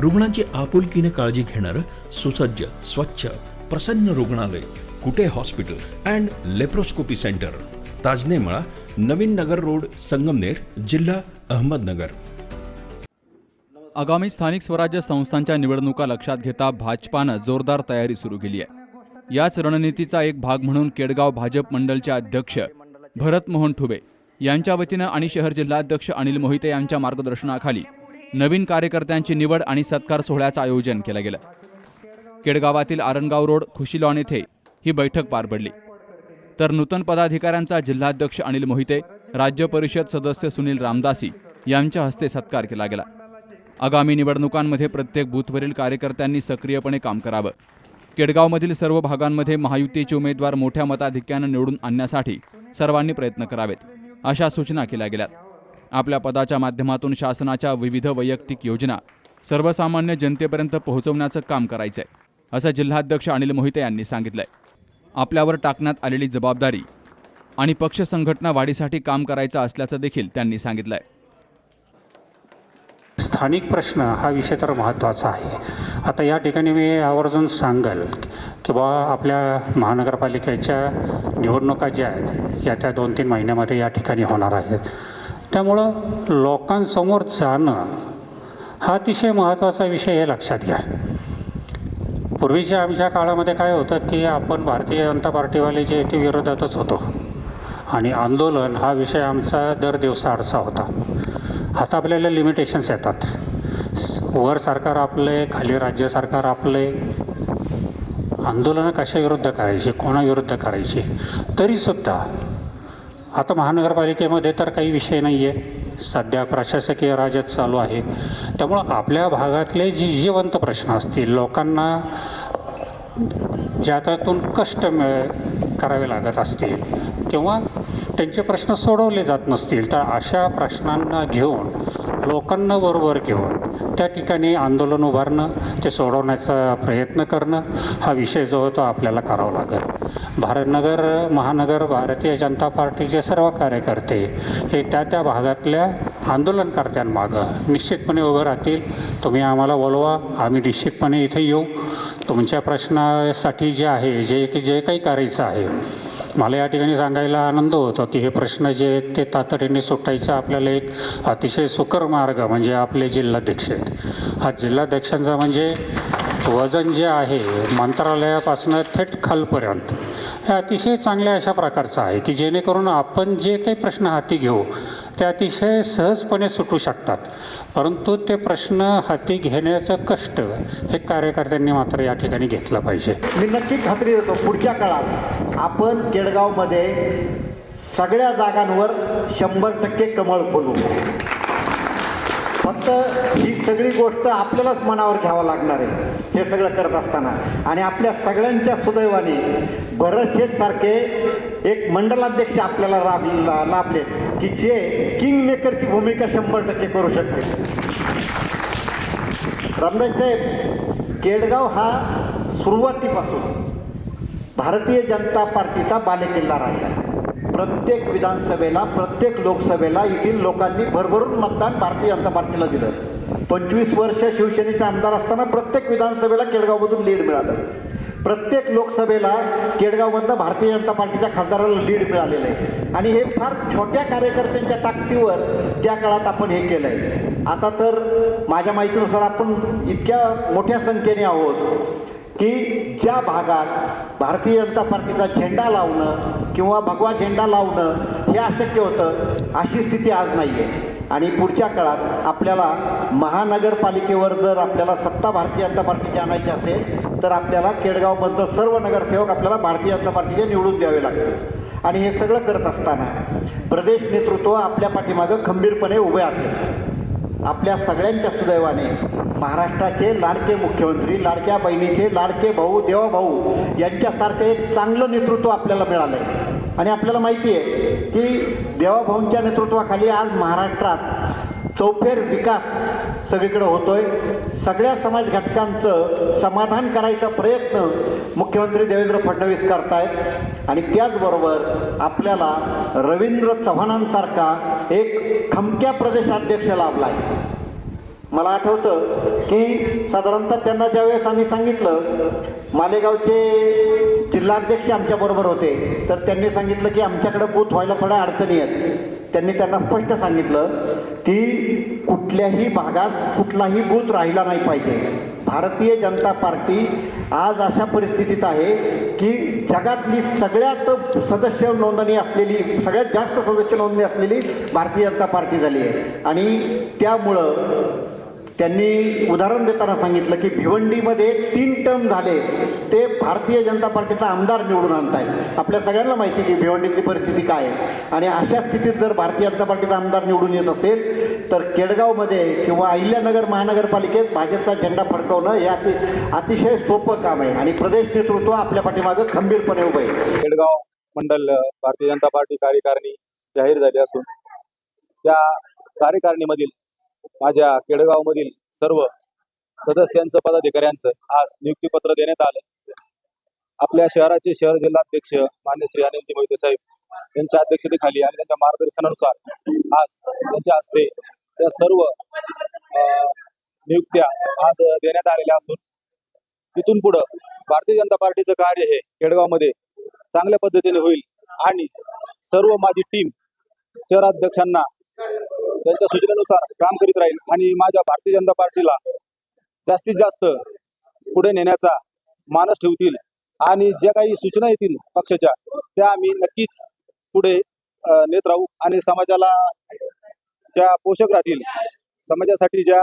रुग्णांची आपुलकीने काळजी घेणारं सुसज्ज स्वच्छ प्रसन्न रुग्णालय Kute hospital and laparoscopy centre. Tajnemala Navin Nagar road Sangamner जिल्हा अहमदनगर. आगामी स्थानिक स्वराज्य संस्थांच्या निवडणुका लक्षात घेता भाजपानं जोरदार तयारी सुरू केली आहे. याच रणनीतीचा एक भाग म्हणून केडगाव भाजप मंडलचे अध्यक्ष भरत मोहन ठुबे यांच्या वतीनं आणि शहर जिल्हाध्यक्ष अनिल मोहिते यांच्या मार्गदर्शनाखाली नवीन कार्यकर्त्यांची निवड आणि सत्कार सोहळ्याचं आयोजन केलं गेलं. केडगावातील आरणगाव रोड खुशी लॉन येथे ही बैठक पार पडली. तर नूतन पदाधिकाऱ्यांचा जिल्हाध्यक्ष अनिल मोहिते राज्य परिषद सदस्य सुनील रामदासी यांच्या हस्ते सत्कार केला गेला. आगामी निवडणुकांमध्ये प्रत्येक बूथवरील कार्यकर्त्यांनी सक्रियपणे काम करावं. केडगावमधील सर्व भागांमध्ये महायुतीचे उमेदवार मोठ्या मताधिक्यानं निवडून आणण्यासाठी सर्वांनी प्रयत्न करावेत अशा सूचना केल्या गेल्या. आपल्या पदाच्या माध्यमातून शासनाच्या विविध वैयक्तिक योजना सर्वसामान्य जनतेपर्यंत पोहोचवण्याचं काम करायचं आहे असं जिल्हाध्यक्ष अनिल मोहिते यांनी सांगितलंय. आपल्यावर टाकण्यात आलेली जबाबदारी आणि पक्ष संघटना वाढीसाठी काम करायचं असल्याचं देखील त्यांनी सांगितलंय. स्थानिक प्रश्न हा विषय तर महत्त्वाचा आहे. आता या ठिकाणी मी आवर्जून सांगेल की बा आपल्या महानगरपालिकेच्या निवडणुका ज्या आहेत या त्या दोन तीन महिन्यामध्ये या ठिकाणी होणार आहेत. त्यामुळं लोकांसमोर जाणं हा अतिशय महत्त्वाचा विषय हे लक्षात घ्या. पूर्वीच्या आमच्या काळामध्ये काय होतं की आपण भारतीय जनता पार्टीवाले जे ते विरोधातच होतो. आणि आंदोलन हा विषय आमचा दर दिवसा आरसा होता. आता आपल्याला लिमिटेशन्स येतात. वर सरकार आपले खाली राज्य सरकार आपले. आंदोलनं कशाविरुद्ध करायची कोणाविरुद्ध करायची? तरीसुद्धा आता महानगरपालिकेमध्ये तर काही विषय नाही आहे सध्या प्रशासकीय राज्यात चालू आहे. त्यामुळं आपल्या भागातले जी जिवंत प्रश्न असतील लोकांना ज्यातून कष्ट मिळ करावे लागत असतील किंवा त्यांचे प्रश्न सोडवले जात नसतील तर अशा प्रश्नांना घेऊन लोकांना बरोबर घेऊन त्या ठिकाणी आंदोलन उभारणं ते सोडवण्याचा प्रयत्न करणं हा विषय जो तो आपल्याला करावा लागेल. भारतनगर महानगर भारतीय जनता पार्टीचे सर्व कार्यकर्ते हे त्या त्या भागातल्या आंदोलनकर्त्यांमागं निश्चितपणे उभं राहतील. तुम्ही आम्हाला बोलवा आम्ही निश्चितपणे इथे येऊ. तुमच्या प्रश्नासाठी जे आहे जे जे काही करायचं आहे मला या ठिकाणी सांगायला आनंद होतो की हे प्रश्न जे आहेत ते तातडीने सुटायचा आपल्याला एक अतिशय सुकर मार्ग म्हणजे आपले जिल्हाध्यक्ष आहेत. हा जिल्हाध्यक्षांचा म्हणजे वजन जे आहे मंत्रालयापासून थेट खालपर्यंत हे अतिशय चांगल्या अशा प्रकारचं आहे की जेणेकरून आपण जे काही प्रश्न हाती घेऊ ते अतिशय सहजपणे सुटू शकतात. परंतु ते प्रश्न हाती घेण्याचं कष्ट हे कार्यकर्त्यांनी मात्र या ठिकाणी घेतलं पाहिजे. मी नक्की खात्री देतो पुढच्या काळात आपण केडगावमध्ये सगळ्या जागांवर शंभर टक्के कमळ फुलू. फक्त ही सगळी गोष्ट आपल्यालाच मनावर घ्यावं लागणार आहे. हे सगळं करत असताना. आणि आपल्या सगळ्यांच्या सुदैवाने भरत शेठ सारखे एक मंडलाध्यक्ष आपल्याला लाभ लाभले लाभलेत की जे किंग मेकरची भूमिका शंभर टक्के करू शकते रामदास साहेब केडगाव हा सुरुवातीपासून भारतीय जनता पार्टीचा बालेकिल्ला राहिला. आहे. प्रत्येक विधानसभेला प्रत्येक लोकसभेला येथील लोकांनी भरभरून मतदान भारतीय जनता पार्टीला दिलं. पंचवीस वर्ष शिवसेनेचे आमदार असताना प्रत्येक विधानसभेला केडगावमधून लीड मिळालं. प्रत्येक लोकसभेला केडगावमधनं भारतीय जनता पार्टीच्या खासदाराला लीड मिळालेलं आहे. आणि हे फार छोट्या कार्यकर्त्यांच्या ताकदीवर त्या काळात आपण हे केलं आहे आता तर माझ्या माहितीनुसार आपण इतक्या मोठ्या संख्येने आहोत. की ज्या भागात भारतीय जनता पार्टीचा झेंडा लावणं किंवा भगवा झेंडा लावणं हे अशक्य होतं अशी स्थिती आज नाही आहे आणि पुढच्या काळात आपल्याला महानगरपालिकेवर जर आपल्याला सत्ता भारतीय जनता पार्टीची आणायची असेल तर आपल्याला केडगावमधलं सर्व नगरसेवक आपल्याला भारतीय जनता पार्टीचे निवडून द्यावे लागतील. आणि हे सगळं करत असताना प्रदेश नेतृत्व आपल्या पाठीमागं खंबीरपणे उभे असेल. आपल्या सगळ्यांच्या सुदैवाने महाराष्ट्राचे लाडके मुख्यमंत्री लाडक्या बहिणीचे लाडके भाऊ देवाभाऊ यांच्यासारखं एक चांगलं नेतृत्व आपल्याला मिळालं आहे आणि आपल्याला माहिती आहे की देवाभाऊंच्या नेतृत्वाखाली आज महाराष्ट्रात चौफेर विकास सगळीकडे होतोय. सगळ्या समाज घटकांचं समाधान करायचा प्रयत्न मुख्यमंत्री देवेंद्र फडणवीस करतायत. आणि त्याचबरोबर आपल्याला रवींद्र चव्हाणांसारखा एक खमक्या प्रदेशाध्यक्ष लाभला आहे मला आठवतं की साधारणतः त्यांना ज्यावेळेस आम्ही सांगितलं मालेगावचे जिल्हाध्यक्ष आमच्याबरोबर होते तर त्यांनी सांगितलं की आमच्याकडं बूथ व्हायला थोड्या अडचणी आहेत. त्यांनी त्यांना स्पष्ट सांगितलं की कुठल्याही भागात कुठलाही बूथ राहिला नाही पाहिजे. भारतीय जनता पार्टी आज अशा परिस्थितीत आहे की जगातली सगळ्यात सदस्य नोंदणी असलेली सगळ्यात जास्त सदस्य नोंदणी असलेली भारतीय जनता पार्टी झाली आहे. आणि त्यामुळं त्यांनी उदाहरण देताना सांगितलं की भिवंडीमध्ये तीन टर्म झाले. ते भारतीय जनता पार्टीचा आमदार निवडून आणतायत. आपल्या सगळ्यांना माहिती की भिवंडीतली परिस्थिती काय आहे. आणि अशा स्थितीत जर भारतीय जनता पार्टीचा आमदार निवडून येत असेल तर केडगावमध्ये किंवा अहिल्यानगर महानगरपालिकेत भाजपचा झेंडा फडकवणं हे अति अतिशय सोपं काम आहे. आणि प्रदेश नेतृत्व आपल्या पाठीमागं खंबीरपणे उभं आहे. केडगाव मंडल भारतीय जनता पार्टी कार्यकारिणी जाहीर झाली असून त्या कार्यकारिणीमधील माझ्या केडगावमधील सर्व सदस्यांचं पदाधिकाऱ्यांचं आज नियुक्तीपत्र देण्यात आलं. आपल्या शहराचे शहर जिल्हाध्यक्ष मान्य श्री अनिलजी मोहिते साहेब यांच्या अध्यक्षतेखाली आणि त्यांच्या मार्गदर्शनानुसार आज त्यांच्या हस्ते त्या सर्व नियुक्त्या आज देण्यात आलेल्या असून तिथून पुढं भारतीय जनता पार्टीचं कार्य हे केडगावमध्ये चांगल्या पद्धतीने होईल आणि सर्व माझी टीम शहराध्यक्षांना त्यांच्या सूचनेनुसार काम करीत राहील आणि माझ्या भारतीय जनता पार्टीला जास्तीत जास्त पुढे नेण्याचा मानस ठेवतील आणि ज्या काही सूचना येतील पक्षाच्या त्या आम्ही नक्कीच पुढे नेत राहू आणि समाजाला ज्या पोषक राहतील समाजासाठी ज्या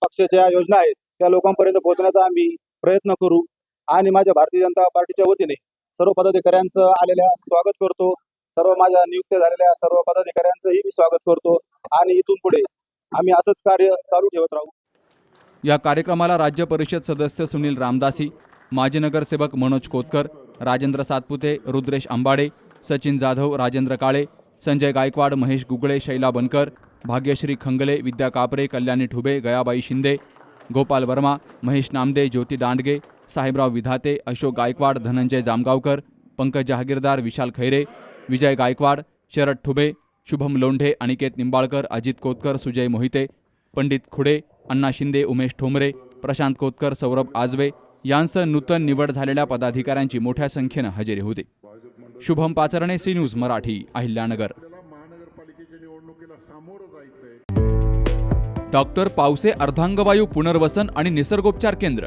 पक्षाच्या योजना आहेत त्या लोकांपर्यंत पोहोचण्याचा आम्ही प्रयत्न करू आणि माझ्या भारतीय जनता पार्टीच्या वतीने सर्व पदाधिकाऱ्यांचं आलेल्या स्वागत करतो. सर्व माझ्या नियुक्त झालेल्या सर्व पदाधिकाऱ्यांचंही मी स्वागत करतो आणि इथून पुढे आम्ही असंच कार्य चालू ठेवत राहू. या कार्यक्रमाला राज्य परिषद सदस्य सुनील रामदासी माजी नगरसेवक मनोज कोतकर राजेंद्र सातपुते रुद्रेश आंबाडे सचिन जाधव राजेंद्र काळे संजय गायकवाड महेश गुगळे शैला बनकर भाग्यश्री खंगले विद्या कापरे कल्याणी ठुबे गयाबाई शिंदे गोपाल वर्मा महेश नामदे ज्योती दांडगे साहेबराव विधाते अशोक गायकवाड धनंजय जामगावकर पंकज जहागीरदार विशाल खैरे विजय गायकवाड शरद ठुबे शुभम लोंढे अनिकेत निंबाळकर अजित कोतकर सुजय मोहिते पंडित खुडे अण्णा शिंदे उमेश ठोंबरे प्रशांत कोतकर सौरभ आजवे यांसह नूतन निवड झालेल्या पदाधिकाऱ्यांची मोठ्या संख्येनं हजेरी होती. Shubham Pacharne C news Marathi Ahilyanagar. Doctor Pawse अर्धांगवायू पुनर्वसन आणि निसर्गोपचार केंद्र.